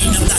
Ain't no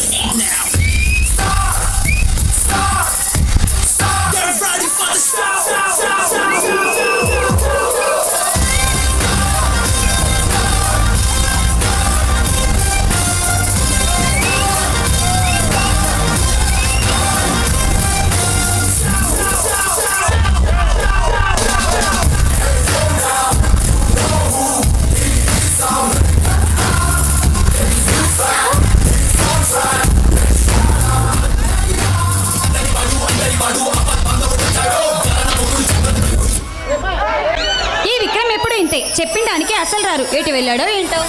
Vikram చెప్పిండానికి అసలు రారు. ఎటు వెళ్ళాడో ఏంటో.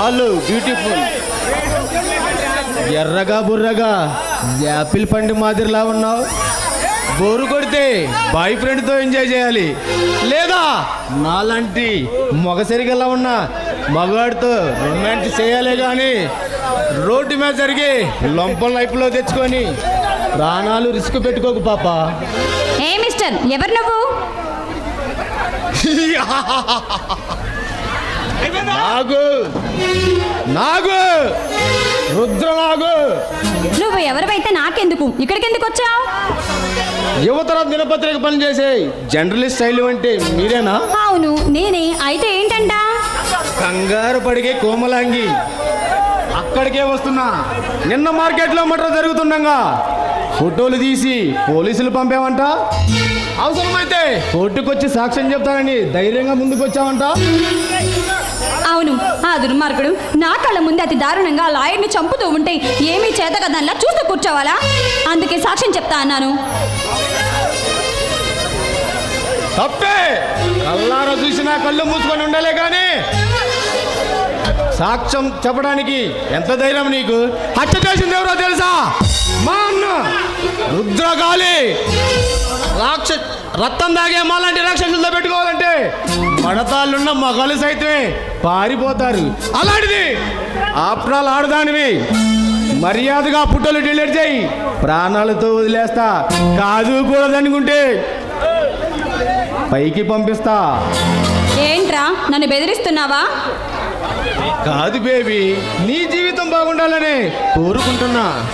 హలో బ్యూటిఫుల్ ఎర్రగా బుర్రగా యాపిల్ పండు మాదిరిలా ఉన్నావు. బోరు కొడితే బాయ్ ఫ్రెండ్తో ఎంజాయ్ చేయాలి. లేదా నాలాంటి మొగసరిగలా ఉన్న మగవాడితో రొమాంటిక్ చేయాలి కానీ రోడ్డు మీద జరిగి లొంపం లైఫ్లో తెచ్చుకొని ప్రాణాలు రిస్క్ పెట్టుకోకు పాప. ఏ మిస్టర్ ఎవరు నువ్వు? నాగు నాగు రుద్ర నాగు నువ్వు ఎవరివైతే నాకెందుకు? ఇక్కడికి ఎందుకు వచ్చావు? యువతర దినపత్రిక పనిచేసే జర్నలిస్ట్ శైలి అంటే మీరేనా? అవును నేనే. అయితే ఏంటంట? కంగారు పడిగే కోమలాంగి. అక్కడికే వస్తున్నా. నిన్న మార్కెట్లో మటర్ జరుగుతుండగా ఫోటోలు తీసి పోలీసులు పంపామంట అవసరమైతే కోర్టుకొచ్చి సాక్ష్యం చెప్తానని ధైర్యంగా ముందుకు వచ్చావంట అవును ఆ దుర్మార్గుడు నా కళ్ళ ముందే అతి దారుణంగా లాయర్ని చంపుతూ ఉంటే ఏమీ చేత కదల్లా చూస్తూ కూర్చోవాలా? అందుకే సాక్ష్యం చెప్తా అన్నాను. తప్పే! కల్లారా చూసినా కళ్ళు మూసుకొని ఉండాలే కానీ సాక్ష్యం చెప్పడానికి ఎంత ధైర్యం నీకు? హత్య చేసింది ఎవరో తెలుసా? రుద్రగాలి. రాక్ష రక్తం దాగే మాలాంటి రాక్షసులతో పెట్టుకోవాలంటే మడతాళ్ళున్న మగలు సైతమే పారిపోతారు. అలాంటిది ఆప్రాలు ఆడదానివి. మర్యాదగా పుట్టలు డిలీట్ చేయి. ప్రాణాలతో వదిలేస్తా. కాదు కూడదనుకుంటే పైకి పంపిస్తా. ఏంట్రా నన్ను బెదిరిస్తున్నావా? కాదు బేబీ నీ జీవితం బాగుండాలని కోరుకుంటున్నా.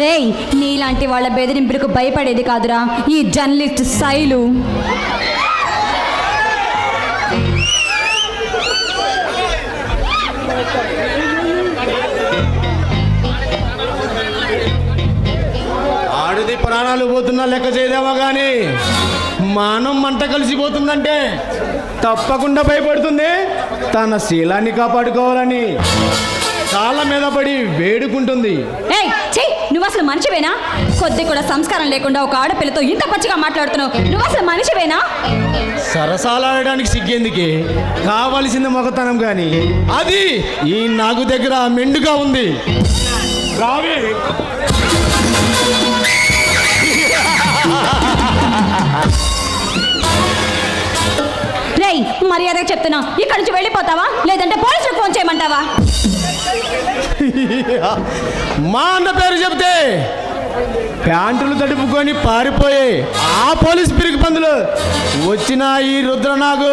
రేయ్ నీలాంటి వాళ్ళ బెదిరింపులకు భయపడేది కాదురా. ఈ జర్నలిస్ట్ శైలు. ఆడది ప్రాణాలు పోతున్నా లెక్క చేయదేమో కానీ మానం మంట కలిసిపోతుందంటే తప్పకుండా భయపడుతుంది. తన శీలాన్ని కాపాడుకోవాలని కాళ్ళ మీద పడి వేడుకుంటుంది. నువ్వు అసలు మనిషివేనా? కొద్ది కూడా సంస్కారం లేకుండా ఒక ఆడపిల్లతో ఇంత పచ్చిగా మాట్లాడుతున్నావు. నువ్వు అసలు మనిషివేనా? సరసాలాడడానికి సిగ్గేందుకే? కావలసింది మొగతనం కానీ అది ఈ నాగు దగ్గర మెండుగా ఉంది. రావే. రేయ్ మర్యాదగా చెప్తున్నా. ఇక్కడి నుంచి వెళ్ళిపోతావా? లేదంటే పోలీసులకు ఫోన్ చేయమంటావా? మా అన్న పేరు చెప్తే ప్యాంటులు తడుపుకొని పారిపోయే ఆ పోలీస్ పిరికి పందులు వచ్చిన ఈ రుద్రనాగు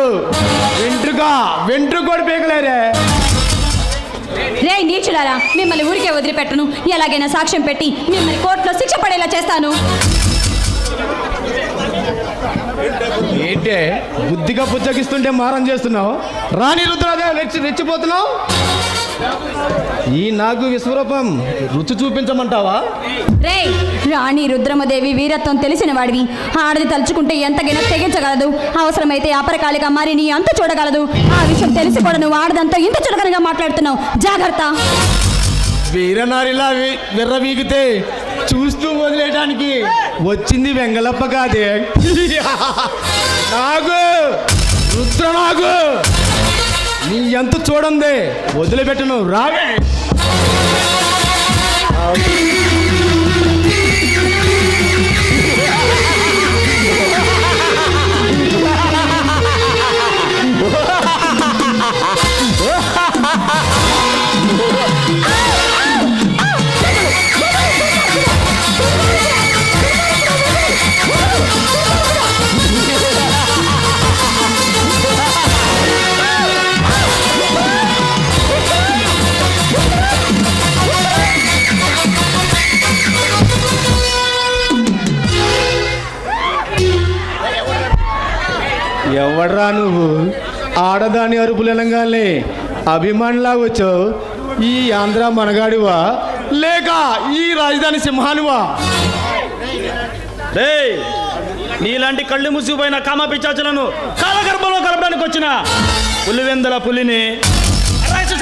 వెంట్రుక వెంట్రుకోడి పీకలేరే. రే నీచులారా మిమ్మల్ని ఊరికే వదిలిపెట్టను. ఎలాగైనా సాక్ష్యం పెట్టి మిమ్మల్ని కోర్టులో శిక్ష పడేలా చేస్తాను. ఏంటే? బుద్ధిగా పుచ్చగిస్తుంటే మారం చేస్తున్నావు? రాణి రుద్రదే రెచ్చి రెచ్చిపోతున్నావు? ఈ నాగు విశ్వరూపం రుచి చూపించమంటావా? రేయ్ రాణి రుద్రమదేవి వీరత్వం తెలిసిన వాడివి. ఆడది తలుచుకుంటే ఎంతకైనా తెగించగలదు. అవసరమైతే అపరకాలిగా మారి నీ అంత చూడగలదు. ఆ విషయం తెలిసి కూడా నువ్వు ఆడదంతా ఇంత చులకనగా మాట్లాడుతున్నావు. జాగ్రత్త. వీరనారిలా వి- విర్రవీగితే చూస్తూ వదిలేయడానికి వచ్చింది వెంగళప్ప కాదే. నాగు! రుద్రనాగు! నీ ఎంత చూడండి వదిలిపెట్టను రాగే! ఎవర్రా నువ్వు? ఆడదాని అరుపులు వినగానే అభిమానిలా వచ్చావు. ఈ ఆంధ్ర మనగాడివా? లేక ఈ రాజధాని సింహానివా? రేయ్ నీలాంటి కళ్ళు మూసిపోయిన కామ పిచ్చాచులను కాలగర్భంలో కలపడానికి వచ్చిన పులివెందల పులిని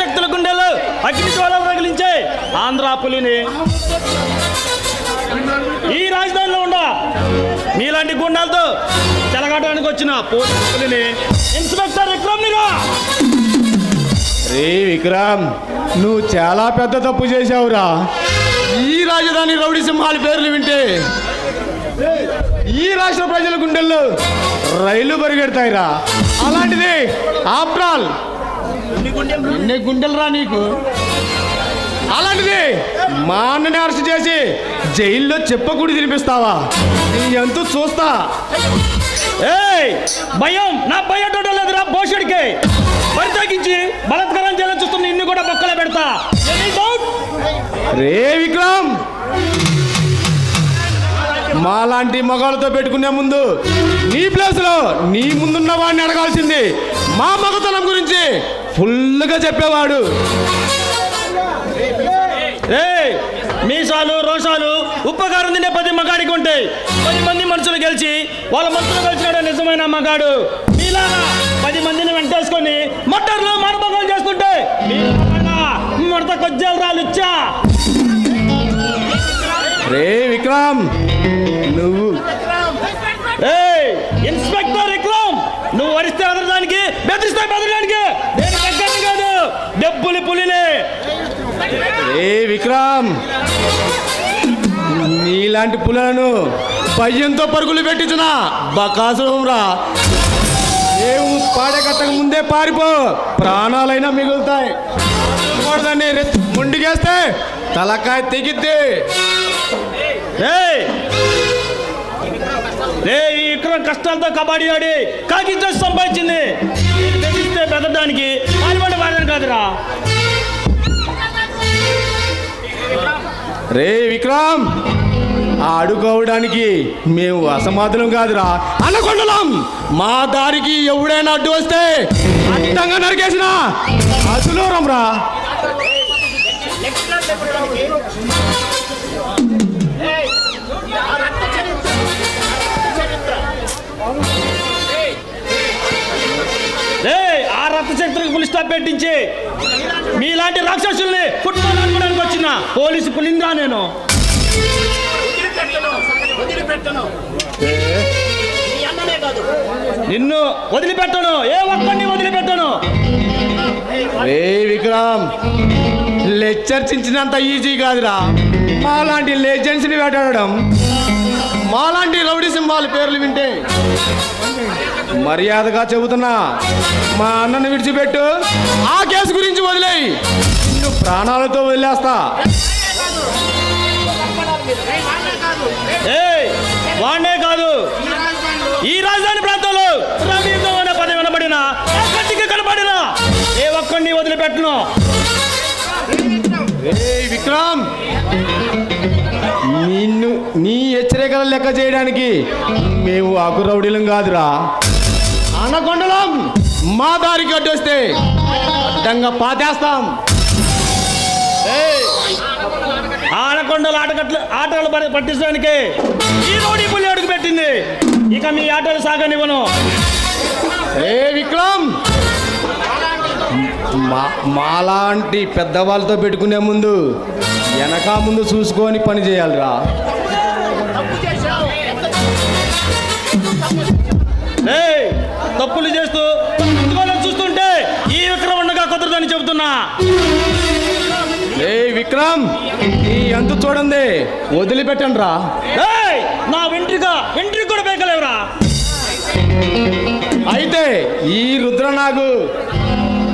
శక్తుల గుండెలు అగ్ని జ్వాలలు తగిలించే ఆంధ్ర పులిని ఈ రాజధానిలో ఉండ. ఇలాంటి గుండాలతో చెలగాటానికి వచ్చిన పోలీసు ఇన్స్పెక్టర్ విక్రమ్ నిరా రే విక్రమ్ నువ్వు చాలా పెద్ద తప్పు చేశావురా. ఈ రాజధాని రౌడీ సింహాల పేర్లు వింటే ఈ రాష్ట్ర ప్రజల గుండెల్లో రైలు పరిగెడతాయిరా. అలాంటిది ఆప్రాల్ ఎన్ని గుండెలు రా నీకు? అలాంటిది. మా అన్నని అరెస్ట్ చేసి జైల్లో చెప్పకూడి తినిపిస్తావా? నీ ఎంతో చూస్తా. ఏయ్ భయం. నా భయం లేదురా భోషుడికి మరి తగ్గించి బలత్కరం చేయాలని చూస్తున్న ఇన్ని కూడా బొక్కలో పెడతా. రే విక్రమ్! మాలాంటి మగాళ్ళతో పెట్టుకునే ముందు నీ ప్లేస్లో నీ ముందున్న వాడిని అడగాల్సింది మా మగతనం గురించి ఫుల్గా చెప్పేవాడు. ఏ మీసాలు రోషాలు ఉప్పకారం తినే పది మగాడికి ఉంటాయి పది మంది మనుషులు గెలిచి వాళ్ళ మనుషులు గెలిచినాడు నిజమైన మగాడు. మీలాగా పది మందిని వెంటేసుకొని మట్టర్లు మానభంగం చేస్తుంటే మడత కొజ్జాలు రాలుచ్చా. రే విక్రమ్ నువ్వు రే నీలాంటి పులను పయ్యంతో పరుగులు పెట్టించిన? బకాసురా రా ఏం పాడే ముందే పారిపో. ప్రాణాలైనా మిగులుతాయి. కూడదండి ముండికేస్తే తలకాయ తెగిద్ది. రే ఈ విక్రమ్ కష్టాలతో కబడ్డీ ఆడి కాకి సంపాదించింది. నేను బెదిరిస్తే బెదరడానికి పాల్పడి కాదురా. రే విక్రమ్ ఆడుకోవడానికి మేము అసమాధులం కాదురా. అనకొండలం మా దారికి ఎవడైనా అడ్డు వస్తే అడ్డంగా నరికేసిన అసలు రా చరిత్రకు పులి స్టాప్ పెట్టించి మీలాంటి రాక్షసుల్ని ఫుట్బాల్ ఆడుకోవడానికి వచ్చిన పోలీసు పులిందా నేను. నిన్ను వదిలిపెట్టను. ఏ ఒక్కడిని వదిలిపెట్టను? రే విక్రమ్ లెక్చర్చించినంత ఈజీ కాదురా. మాలాంటి లెజెండ్స్ని వేటాడడం మాలాంటి రౌడీ సింహాల పేర్లు వింటే మర్యాదగా చెబుతున్నా. మా అన్నను విడిచిపెట్టు. ఆ కేసు గురించి వదిలేయి. నిన్ను ప్రాణాలతో వదిలేస్తా వాడే కాదు. ఈ రాజధాని ప్రాంతంలో పదవి వినబడిన కనబడిన ఏ ఒక్కడిని వదిలిపెట్టను. విక్రమ్! నిన్ను నీ హెచ్చరికలు లెక్క చేయడానికి మేము ఆకురౌడీలం కాదురా. అనకొండలం మా దారికి అడ్డొస్తే అడ్డంగా పాతేస్తాం. ఆనకొండలు ఆటగట్లు ఆటలు పట్టించడానికి ఈ రోడ్డు పుల్లి అడుగు పెట్టింది. ఇక మీ ఆటలు సాగనివ్వను. ఏ విక్రమ్? మా మాలాంటి పెద్దవాళ్ళతో పెట్టుకునే ముందు వెనక ముందు చూసుకొని పని చేయాలిరా. Hey! తప్పులు చేస్తూ తప్పించుకోవాలని చూస్తుంటే ఈ విక్రమండగా కుదరదని చెబుతున్నా. ఏ విక్రమ్ ఈ అంత చూడండి వదిలిపెట్టండి రా నా వెంట్రిక వెంట్రిక కూడా పేకలేవురా. అయితే ఈ రుద్రనాగు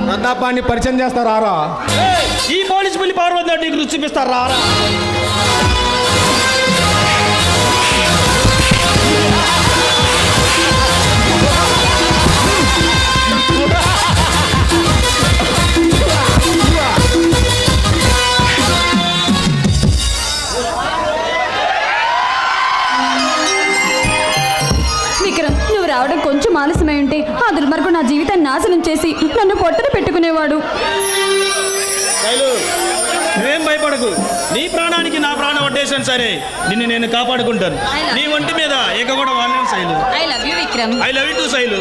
ప్రతాపాన్ని పరిచయం చేస్తారా ఈ పోలీసు పుల్లి పార్వతి నీకు రుచి చూపిస్తారా జీవితాన్ని నాశనం చేసి నన్ను పొట్టన పెట్టుకునేవాడు. నువ్వేం భయపడకు. నీ ప్రాణానికి నా ప్రాణం వడ్డేసాను సరే. నిన్ను నేను కాపాడుకుంటాను. నీ ఒంటి మీద ఇక కూడా వాళ్ళని Shailu. I love you Vikram I love you too Shailu.